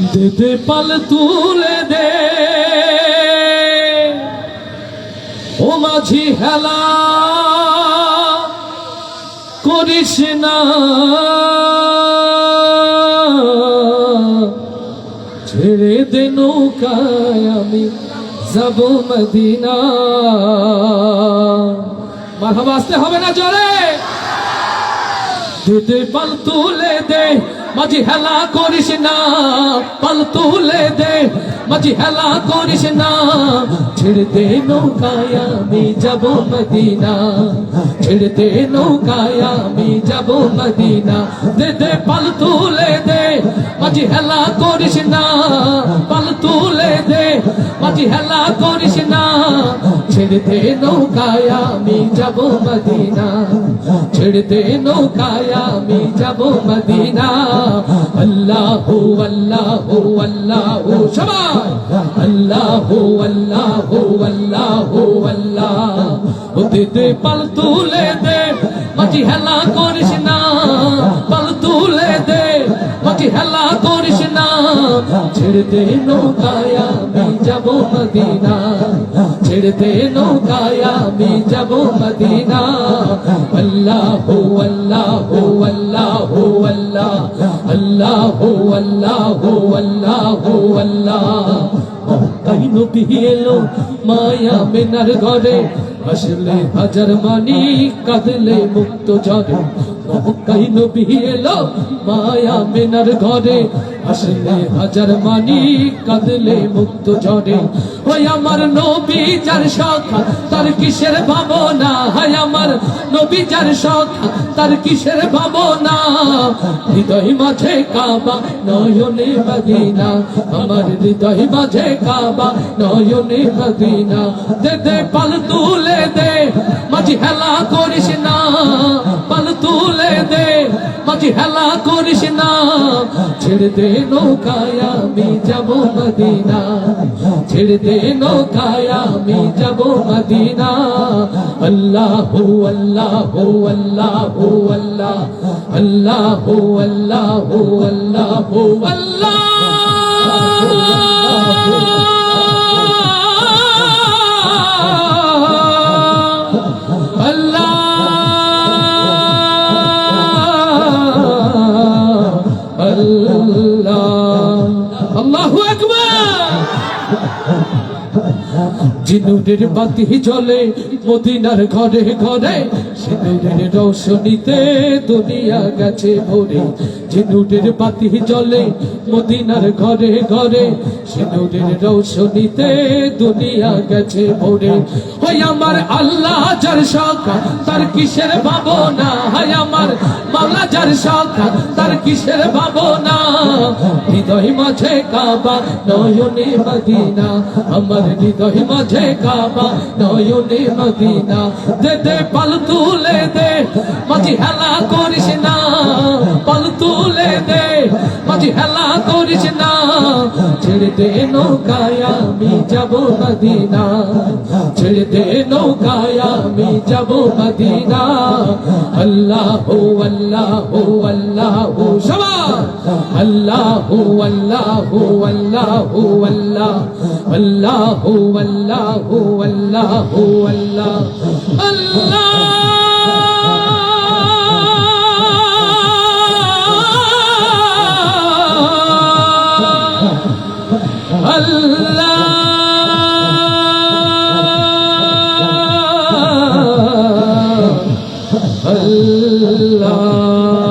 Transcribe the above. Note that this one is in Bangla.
দে পাল তুলে দে। ও মাঝি হেলা, করিস না। ছেড়ে দে নৌকায় আমি যাব মদিনা। মাথা আসতে হবে না জোরে। দে পাল তুলে দে, মাঝি হেলা করিস না, পাল তুলে দে, মাঝি হেলা করিস না। ছেড়ে দে নৌকায় আমি যাব মদিনা, ছেড়ে দে নৌকায় আমি যাব মদিনা। দে দে পাল তুলে দে, মাঝি হেলা করিস না, পাল মাঝি হেলা করিস না। ছেড়ে দে নৌকায় আমি যাব মদিনা। ছেড়ে নৌকায় আমি যাব মদিনা। আল্লাহু আল্লাহু আল্লাহু, সবাই। আল্লাহু আল্লাহু আল্লাহু, আল্লাহ। ও দে পাল তুলে দে, মাঝি হেলা করিস না। পাল তুলে দে, মাঝি হেলা ছেড়ে নৌকায় আমি যাব মদিনা। ছেড়ে নৌকায় আমি যাব মদিনা। আল্লাহু আল্লাহু আল্লাহু আল্লাহ। আল্লাহু আল্লাহু আল্লাহু আল্লাহ। তাই নবী মায়া মেনার ঘরে। আসলে হাজার মানি কাঁদলে মুক্ত ঝরে মক্কাই নবী এলো? মায়া মেনার ঘরে আসলে হাজার মানি কাঁদলে মুক্ত ঝরে ওই আমার নবী যার সখা তার কিসের ভাবনা? হায় আমার নবী যার সখা তার কিসের ভাবনা? হৃদয় মাঝে কাবা, নয়নে মদিনা। আমার হৃদয় মাঝে কাবা, নয়নে মদিনা। দে দে, পাল তুলে দে, মাঝি হেলা করিস না। মাঝি হেলা করিস না। ছেড়ে দে নৌকায় আমি যাব মদিনা। ছেড়ে দে নৌকায় আমি যাব মদিনা। আল্লাহ হো আল্লাহ হো আল্লাহ। আল্লাহু আল্লাহু আল্লাহু আল্লাহ। জিনুরের বাতি জ্বলে, মদিনার ঘরে ঘরে সিনুরের রৌশনীতে দুনিয়া গেছে ভরে। জিনুরের বাতি জ্বলে, মদিনার ঘরে ঘরে সিনুরের রৌশনীতে দুনিয়া গেছে ভরে। ওই আমার আল্লাহ যার শাখা, তার কিসের ভাবনা? হায় আমার মাওলা যার শাখা, তার কিসের ভাবনা? হৃদয় মাঝে কাবা, নয়নে মদিনা। আমার হৃদয় মাঝে কাবা, নয়নে মদিনা। দে দে পাল তুলে দে, মাঝি হেলা করিস না। পাল তুলে দে মাঝি হেলা করিস না। ছেড়ে দে নৌকায় আমি যাব মদিনা। ছেড়ে দে নৌকায় আমি যাব মদিনা। আল্লাহু আল্লাহু আল্লাহু সবাই আল্লাহু আল্লাহু আল্লাহু, আল্লাহ। আল্লাহু আল্লাহু আল্লাহু, আল্লাহ। আল্লাহ। আল্লাহ। আল্লাহ।